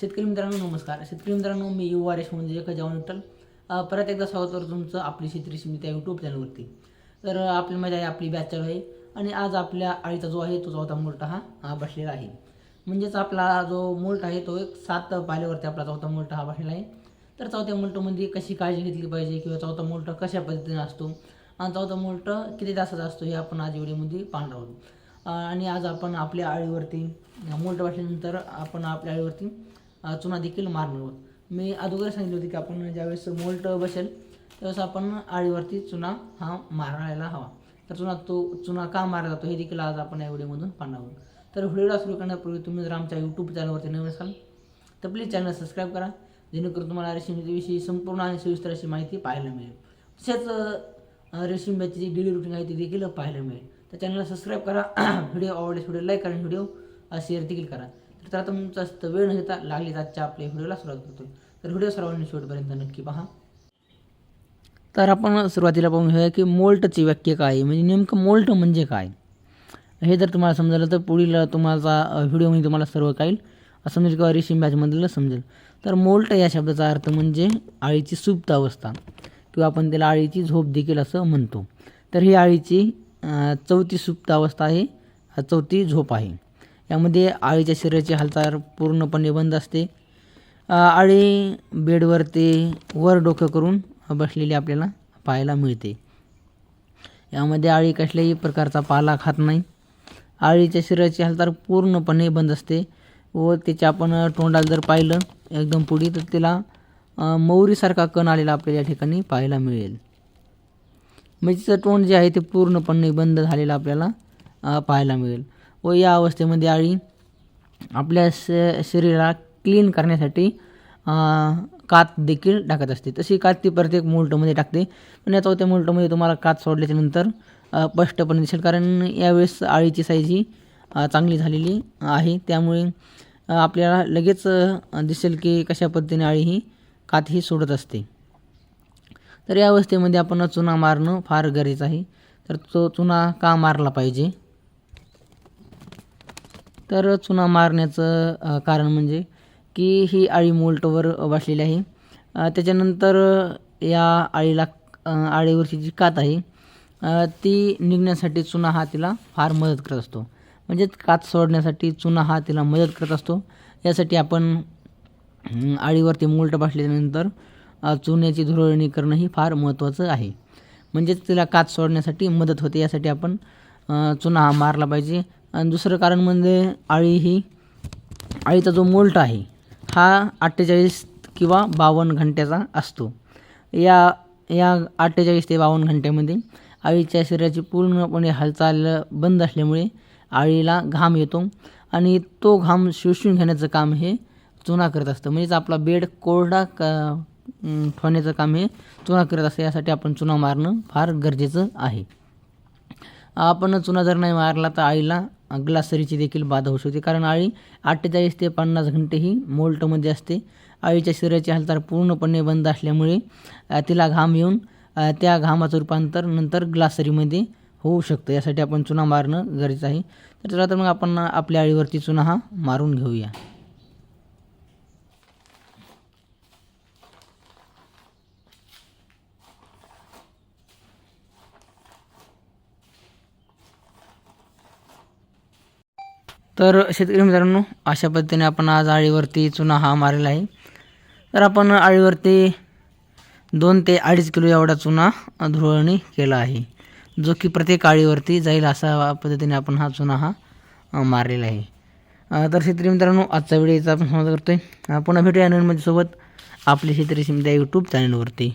शेतकरी मित्रांनो नमस्कार. शेतकरी मित्रांनो मी यू आर एस म्हणजे एक जवान विठ्ठल परत एकदा स्वागत करतो तुमचं आपली शेतकरी स्मिता यूट्यूब चॅनलवरती तर आपली मजा आहे आपली बॅच चालू आहे आणि आज आपल्या आळीचा जो आहे तो चौथा मोल्टा हा हा बसलेला आहे. म्हणजेच आपला जो मोल्ट आहे तो एक सात पाल्यावरती आपला चौथा मोल्टा हा बसलेला आहे. तर चौथ्या मोल्टमध्ये कशी काळजी घेतली पाहिजे किंवा चौथा मोल्ट कशा पद्धतीने असतो आणि चौथा मोल्ट किती तासाचा असतो हे आपण आज व्हिडिओमध्ये पाहणार आहोत. आणि आज आपण आपल्या आळीवरती मोल्ट बसल्यानंतर आपण आपल्या आळीवरती चुना देखील मारणार आहोत. मी अगोदर सांगितले होते की आपण ज्यावेळेस मोल्ट बसेल त्यावेळेस आपण आळीवरती चुना हा मारायला हवा. तर चुना तो चुना का मारला जातो हे देखील आज आपण या व्हिडिओमधून पाहणार आहोत. तर व्हिडिओला सुरू करण्यापूर्वी तुम्ही जर आमच्या यूट्यूब चॅनलवरती नवीन असाल तर प्लीज चॅनल सबस्क्राईब करा. जेणेकरून तुम्हाला रेशीमविषयी संपूर्ण आणि सविस्तर अशी माहिती पाहायला मिळेल. तसेच अ, जी डेली रुटीन आहे ती देखील पाहायला मिळेल. तर चॅनलला सबस्क्राईब करा. व्हिडिओ आवडल्यास व्हिडिओ लाईक करा व्हिडिओ शेअर देखील करा. तर आता तुमचा जास्त वेळ न घेता लागली आजच्या आपल्या व्हिडिओला सुरुवात करतो. तर व्हिडिओ सर्वांनी शेवटपर्यंत नक्की पहा. तर आपण सुरुवातीला पाहून घेऊया की मोल्टची व्याख्या काय? आहे म्हणजे नेमकं मोल्ट म्हणजे काय? हे जर तुम्हाला समजलं तर पुढील तुम्हाला व्हिडिओ व्हिडिओमध्ये तुम्हाला सर्व काही समजेल किंवा रेशीम बॅचमधलं समजेल. तर मोल्ट या शब्दाचा अर्थ म्हणजे आळीची सुप्त अवस्था किंवा आपण त्याला आळीची झोप देखील असं म्हणतो. तर ही आळीची चौथी सुप्त अवस्था आहे. चौथी झोप आहे. यामध्ये आळीच्या शरीराची हालचाल पूर्णपणे बंद असते. आळी आळी बेडवरती वर डोकं करून बसलेली आपल्याला पाहायला मिळते. यामध्ये आळी कसल्याही प्रकारचा पाला खात नाही. आळीच्या शरीराची हालचाल पूर्णपणे बंद असते व त्याच्या आपण तोंडाला जर पाहिलं एकदम पुढे तर त्याला मौरीसारखा कण आलेला आपल्याला या ठिकाणी पाहायला मिळेल. म्हणजे तिचं तोंड जे आहे ते पूर्णपणे बंद झालेलं आपल्याला पाहायला मिळेल. व या अवस्थेमध्ये आळी आपल्या श शरीराला क्लीन करण्यासाठी कात देखील टाकत असते. तशी कात ती प्रत्येक मोल्टमध्ये टाकते. पण या चौथ्या मोल्टमध्ये तुम्हाला कात सोडल्याच्या नंतर स्पष्टपणे दिसेल. कारण यावेळेस आळीची साईज ही चांगली झालेली आहे. त्यामुळे आपल्याला लगेच दिसेल की कशा पद्धतीने आळी ही कात ही सोडत असते. तर या अवस्थेमध्ये आपण चुना मारणं फार गरजेचं आहे. तर तो चुना का मारला पाहिजे? तर चुना मारण्याचं कारण म्हणजे की ही आळी मोल्टवर बसलेली आहे. त्याच्यानंतर या आळीला आळीवरची जी कात आहे ती निघण्यासाठी चुना हा तिला फार मदत करत असतो. म्हणजेच कात सोडण्यासाठी चुना हा तिला मदत करत असतो. यासाठी आपण आळीवरती मोल्ट बसल्यानंतर चुन्याची धुरळणी करणं ही फार महत्त्वाचं आहे. म्हणजेच तिला कात सोडण्यासाठी मदत होते. यासाठी आपण चुना हा मारला पाहिजे. आणि दुसरं कारण म्हणजे आळी ही आळीचा जो मोल्ट आहे हा अठ्ठेचाळीस किंवा बावन्न घंट्याचा असतो. या या अठ्ठेचाळीस ते बावन्न घंट्यामध्ये आळीच्या शरीराची पूर्णपणे हालचाल बंद असल्यामुळे आळीला घाम येतो आणि तो घाम शोषून घेण्याचं काम हे चुना करत असतं. म्हणजेच आपला बेड कोरडा क ठेवण्याचं काम हे चुना करत असतं. यासाठी आपण चुना मारणं फार गरजेचं आहे. आपण चुना जर नाही मारला तर आळीला ग्लासरीची देखील बाधा होऊ शकते. कारण आळी अठ्ठेचाळीस ते पन्नास घंटे ही मोल्टमध्ये असते. आळीच्या शरीराची हालचाल पूर्णपणे बंद असल्यामुळे तिला घाम येऊन त्या घामाचं रूपांतर नंतर ग्लासरीमध्ये होऊ शकतं. यासाठी आपण चुना मारणं गरजेचं आहे. तर चला तर मग आपण आपल्या आळीवरती चुना हा मारून घेऊया. तर शेतकरी मित्रांनो अशा पद्धतीने आपण आज आळीवरती चुना हा मारलेला आहे. तर आपण आळीवरती दोन ते अडीच किलो एवढा चुना धुळणी केला आहे. जो की प्रत्येक आळीवरती जाईल अशा पद्धतीने आपण हा चुना हा मारलेला आहे. तर शेतकरी मित्रांनो आजचा व्हिडिओचा आपण समाप्त करतो आहे पुन्हा भेटूया नवीन सोबत आपली शेतकरी शिमद्या यूट्यूब चॅनलवरती